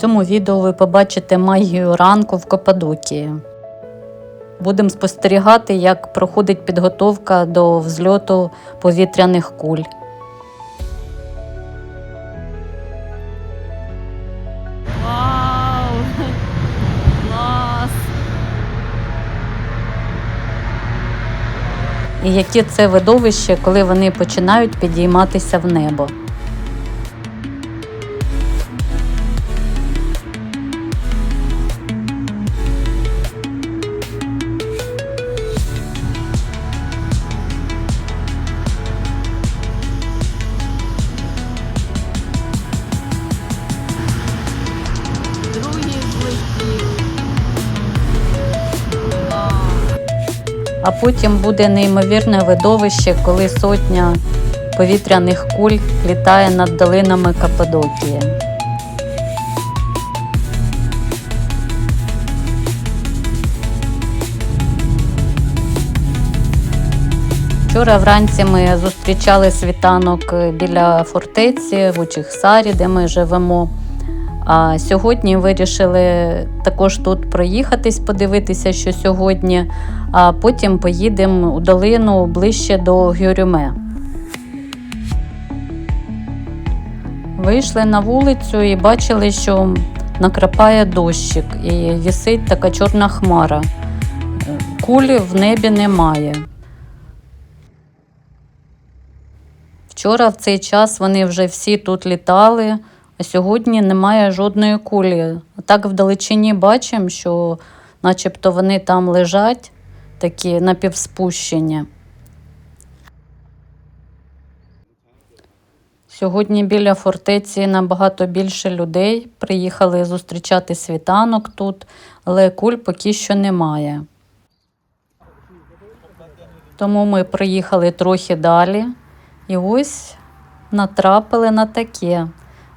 Цьому відео ви побачите магію ранку в Каппадокії. Будемо спостерігати, як проходить підготовка до взльоту повітряних куль. Вау! Клас! І яке це видовище, коли вони починають підійматися в небо. А потім буде неймовірне видовище, коли сотня повітряних куль літає над долинами Каппадокії. Вчора вранці ми зустрічали світанок біля фортеці в Учихсарі, де ми живемо. А сьогодні вирішили також тут проїхатись, подивитися, що сьогодні, а потім поїдемо у долину ближче до Гюрюме. Вийшли на вулицю і бачили, що накрапає дощик і вісить така чорна хмара. Кулі в небі немає. Вчора в цей час вони вже всі тут літали, сьогодні немає жодної кулі. Так вдалечині бачимо, що начебто вони там лежать, такі напівспущені. Сьогодні біля фортеці набагато більше людей. Приїхали зустрічати світанок тут, але куль поки що немає. Тому ми приїхали трохи далі. І ось натрапили на таке.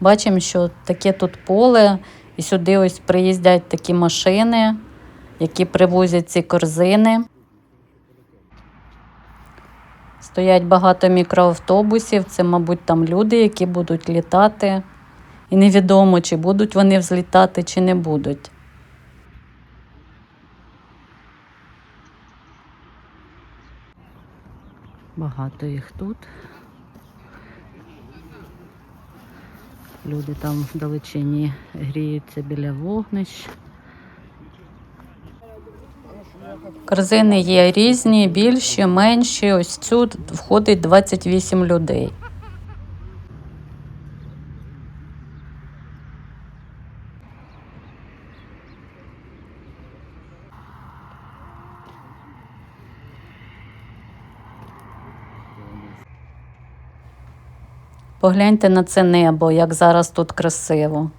Бачимо, що таке тут поле, і сюди ось приїздять такі машини, які привозять ці корзини. Стоять багато мікроавтобусів, це, мабуть, там люди, які будуть літати. І невідомо, чи будуть вони взлітати, чи не будуть. Багато їх тут. Люди там вдалечині гріються біля вогнищ. Корзини є різні, більші, менші. Ось цю входить 28 людей. Погляньте на це небо, як зараз тут красиво.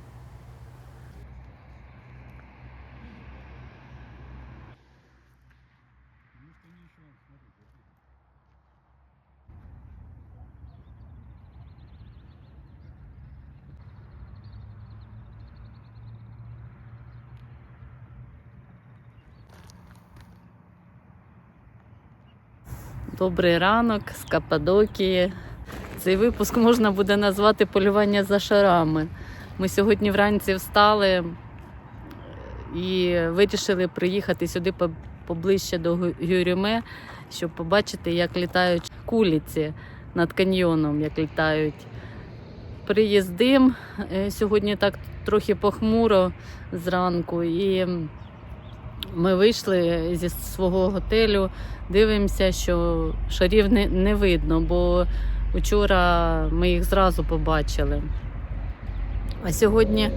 Добрий ранок з Каппадокії. Цей випуск можна буде назвати полювання за шарами. Ми сьогодні вранці встали і вирішили приїхати сюди поближче до Гю- Гюрюме, щоб побачити, як літають куліці над каньйоном, як літають. Приїздим. Е, Сьогодні так трохи похмуро зранку. І ми вийшли зі свого готелю, дивимося, що шарів не, не видно, бо Учора ми їх зразу побачили. А сьогодні е,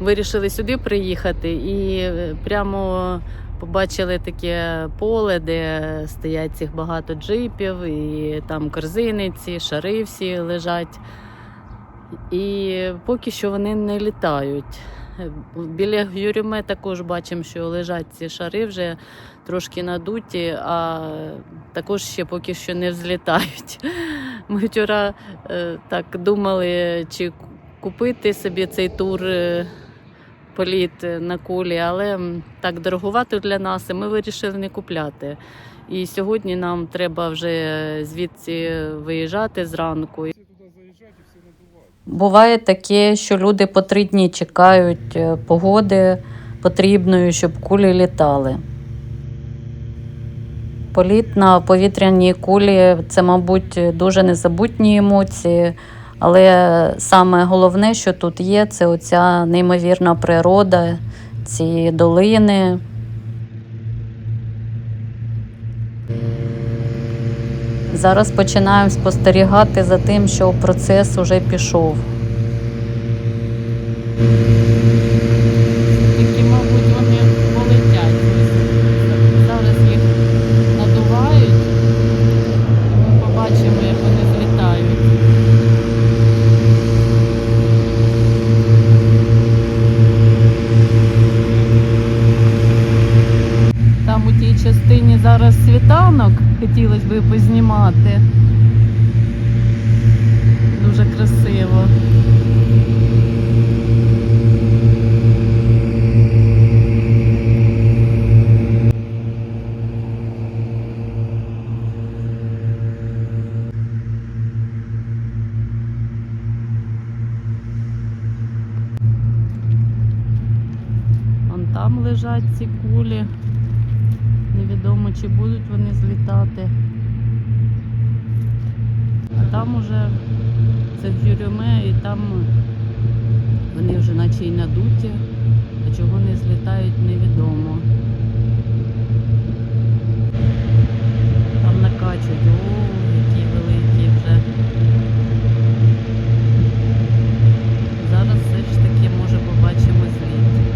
вирішили сюди приїхати і е, прямо побачили таке поле, де стоять цих багато джипів, і там корзини ці, шари всі лежать. І поки що вони не літають. Біля Юрюме також бачимо, що лежать ці шари вже трошки надуті, а також ще поки що не взлітають. Ми вчора е, так думали, чи купити собі цей тур е, політ на кулі, але так дороговато для нас, і ми вирішили не купляти. І сьогодні нам треба вже звідси виїжджати зранку. Буває таке, що люди по три дні чекають е, погоди потрібної, щоб кулі літали. Політ на повітряній кулі це, мабуть, дуже незабутні емоції, але саме головне, що тут є, це оця неймовірна природа, ці долини. Зараз починаємо спостерігати за тим, що процес уже пішов. Будуть вони злітати. А там уже це дюрюме і там вони вже наче й надуті, а чого не злітають, невідомо. Там накачують, о, які великі вже. Зараз все ж таки може побачимо зліт.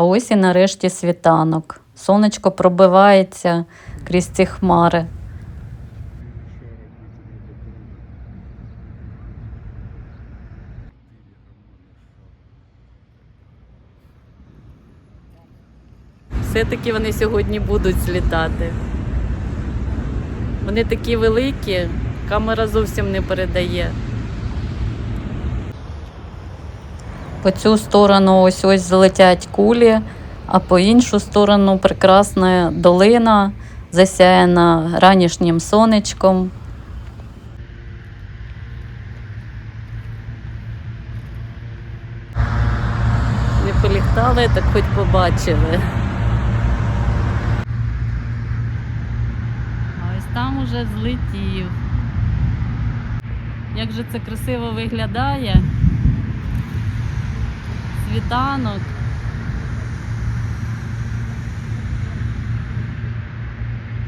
А ось і нарешті світанок. Сонечко пробивається крізь ці хмари. Все-таки вони сьогодні будуть злітати. Вони такі великі, камера зовсім не передає. По цю сторону ось ось злетять кулі, а по іншу сторону прекрасна долина, засяяна ранішнім сонечком. Не поліхтали, так хоч побачили. А ось там уже злетів. Як же це красиво виглядає. Світанок.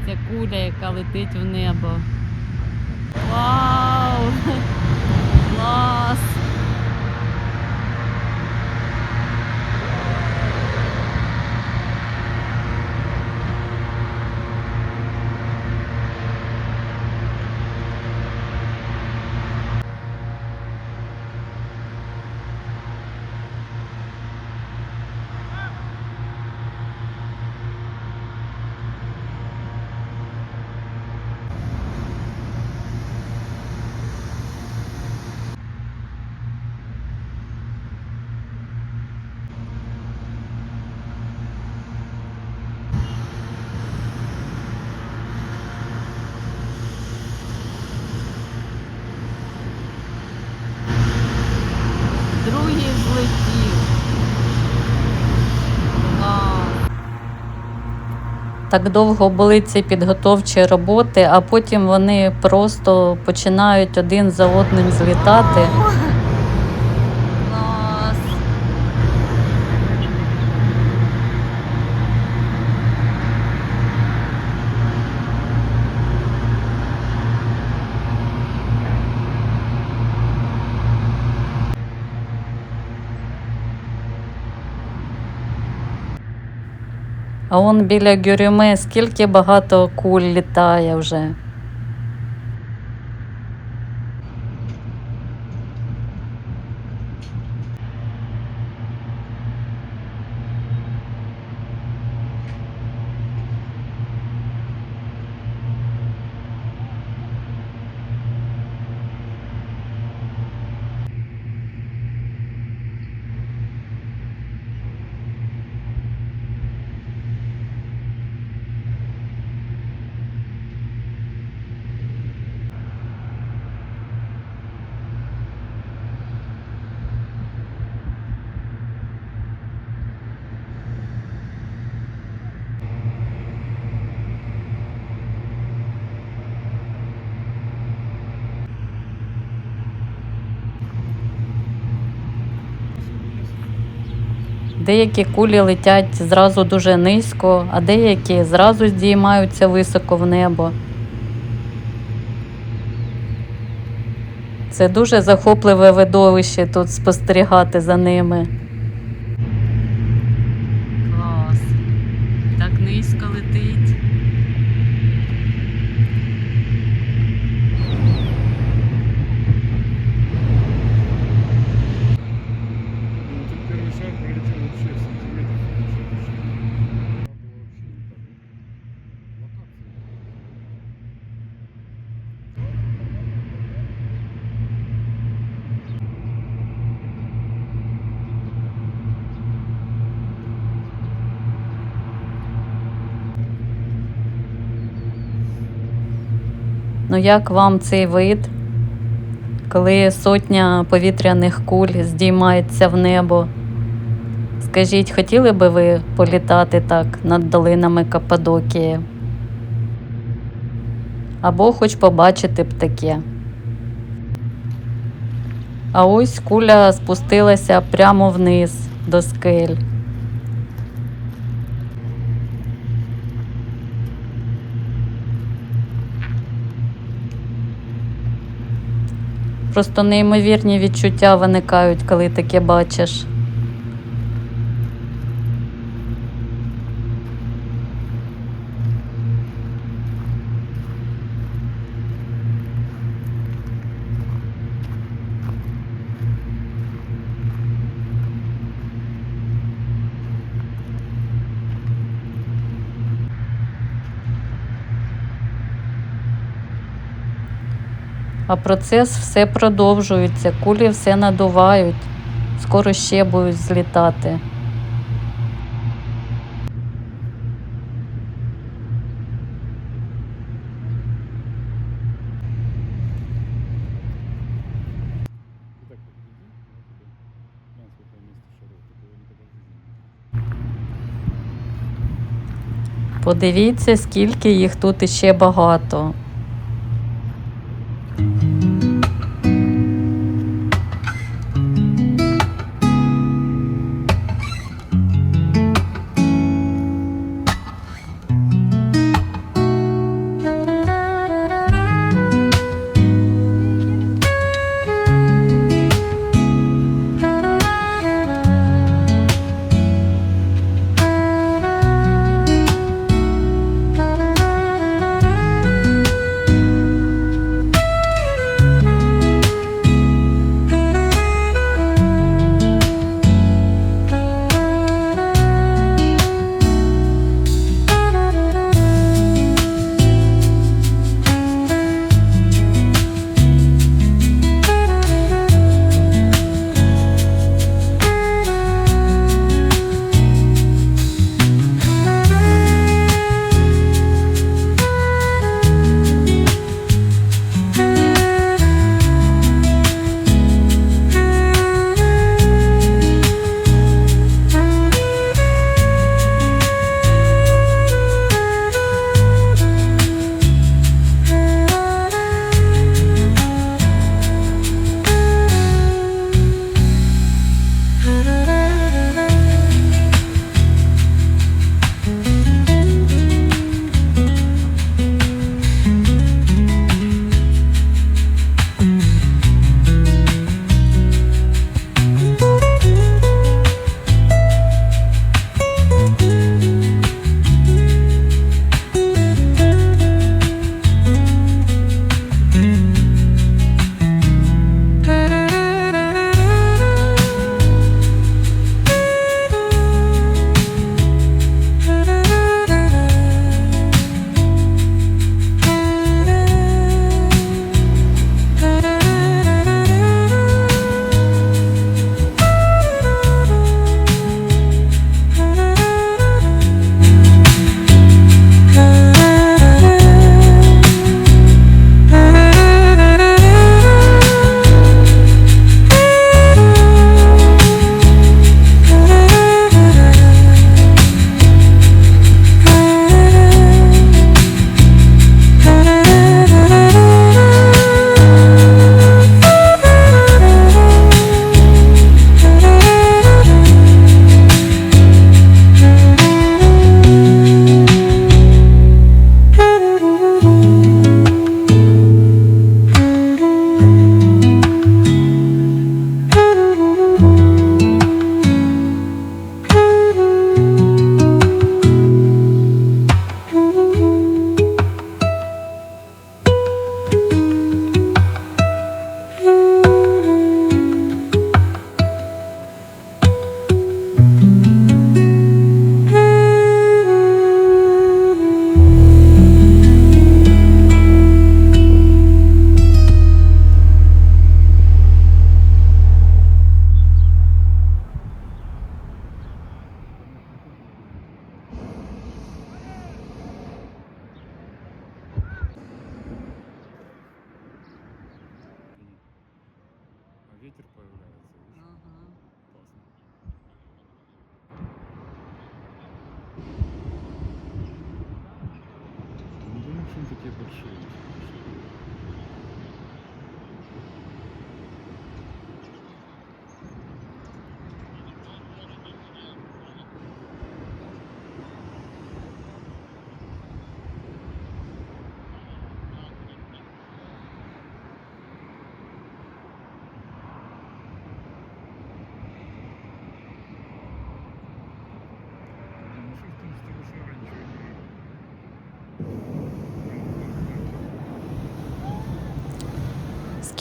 Ця куля, яка летить в небо. Вау! Клас! Так довго були ці підготовчі роботи, а потім вони просто починають один за одним злітати. Клас. А он біля Гюрюме скільки багато куль літає вже. Деякі кулі летять зразу дуже низько, а деякі зразу здіймаються високо в небо. Це дуже захопливе видовище тут спостерігати за ними. Клас. Так низько летить. Ну, тут первый шар пролетел вообще в сантиметр. Надо вообще не так. Локация. Ну як вам цей вид, коли сотня повітряних куль здіймається в небо? Скажіть, хотіли би ви політати так над долинами Каппадокії? Або хоч побачити б таке. А ось куля спустилася прямо вниз до скель. Просто неймовірні відчуття виникають, коли таке бачиш. А процес все продовжується, кулі все надувають, скоро ще будуть злітати. Подивіться, скільки їх тут іще багато.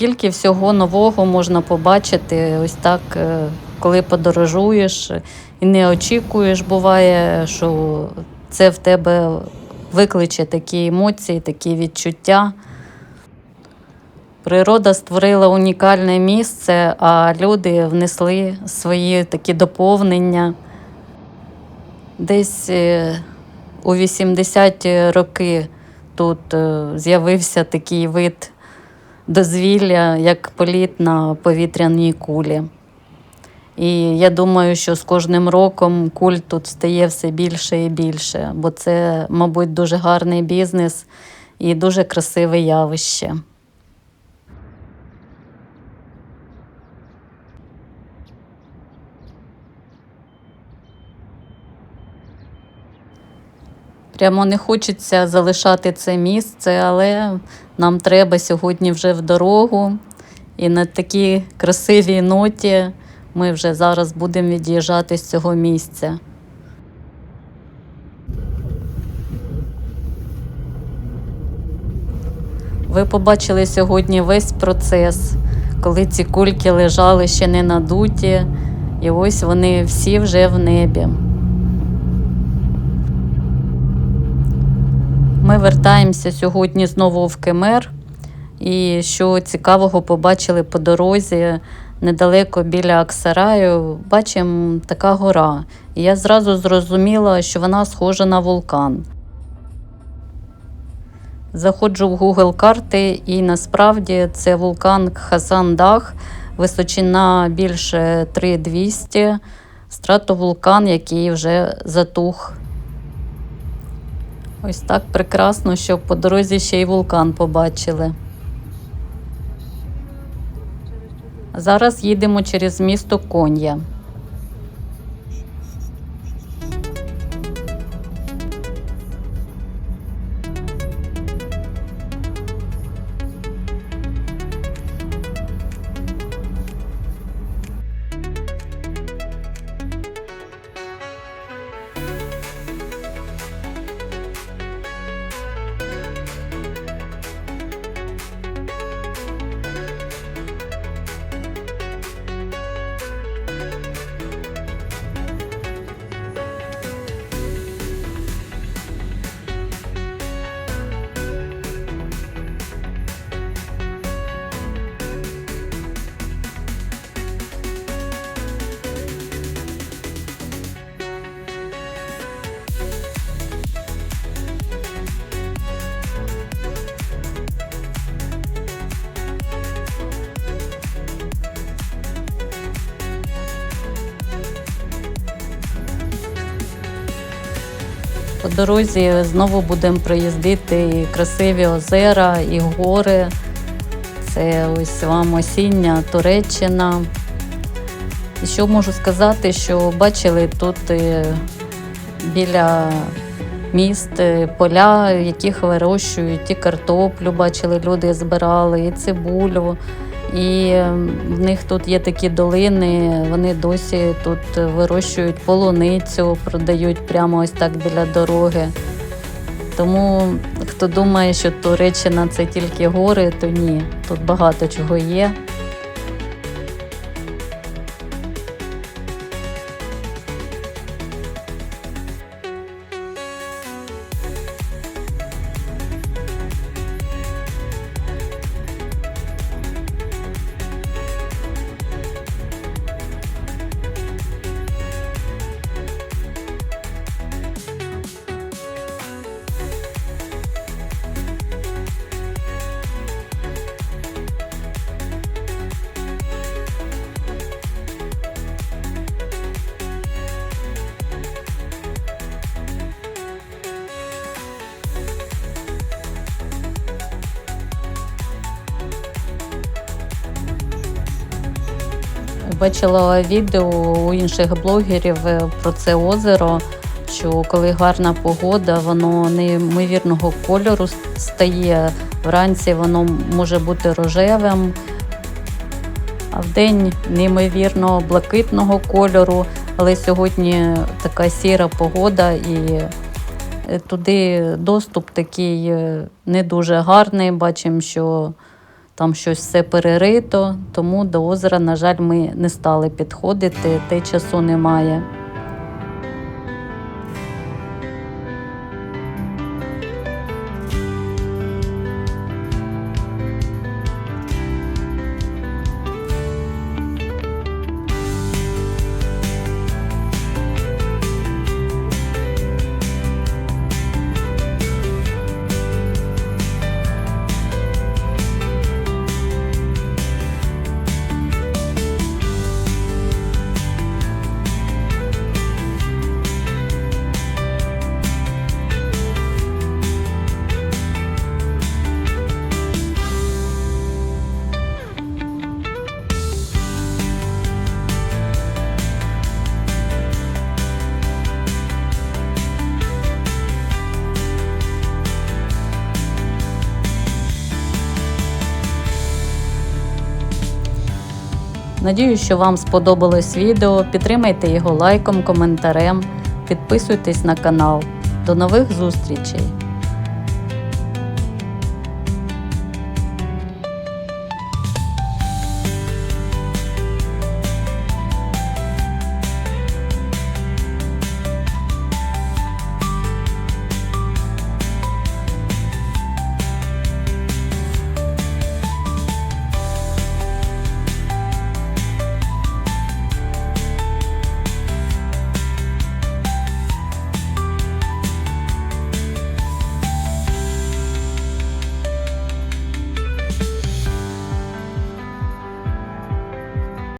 Скільки всього нового можна побачити, ось так, е, коли подорожуєш і не очікуєш, буває, що це в тебе викличе такі емоції, такі відчуття. Природа створила унікальне місце, а люди внесли свої такі доповнення. Десь е, у 80-ті роки тут е, з'явився такий вид дозвілля, як політ на повітряній кулі. І я думаю, що з кожним роком куль тут стає все більше і більше, бо це, мабуть, дуже гарний бізнес і дуже красиве явище. Прямо не хочеться залишати це місце, але нам треба сьогодні вже в дорогу. І на такій красивій ноті ми вже зараз будемо від'їжджати з цього місця. Ви побачили сьогодні весь процес, коли ці кульки лежали ще не надуті, і ось вони всі вже в небі. Ми вертаємося сьогодні знову в Кемер. І що цікавого побачили по дорозі недалеко біля Аксараю, бачимо така гора. І я зразу зрозуміла, що вона схожа на вулкан. Заходжу в Google карти, і насправді це вулкан Хасан-Дах, височина більше 3200, стратовулкан, який вже затух. Ось так прекрасно, що по дорозі ще й вулкан побачили. Зараз їдемо через місто Кон'я. Дорозі знову будемо проїздити і красиві озера, і гори. Це ось вам осіння Туреччина. І що можу сказати, що бачили тут е, біля міст е, поля, в яких вирощують і картоплю, бачили, люди збирали, і цибулю. І е, в них тут є такі долини, вони досі тут вирощують полуницю, продають прямо ось так біля дороги. Тому хто думає, що Туреччина це тільки гори, то ні, тут багато чого є. Бачила відео у інших блогерів е, про це озеро, що коли гарна погода, воно неймовірного кольору стає. Вранці воно може бути рожевим, а вдень неймовірно блакитного кольору. Але сьогодні така сіра погода і е, туди доступ такий е, не дуже гарний. Бачимо, що там щось все перерито, тому до озера, на жаль, ми не стали підходити, те часу немає. Надію, що вам сподобалось відео. Підтримайте його лайком, коментарем, підписуйтесь на канал. До нових зустрічей!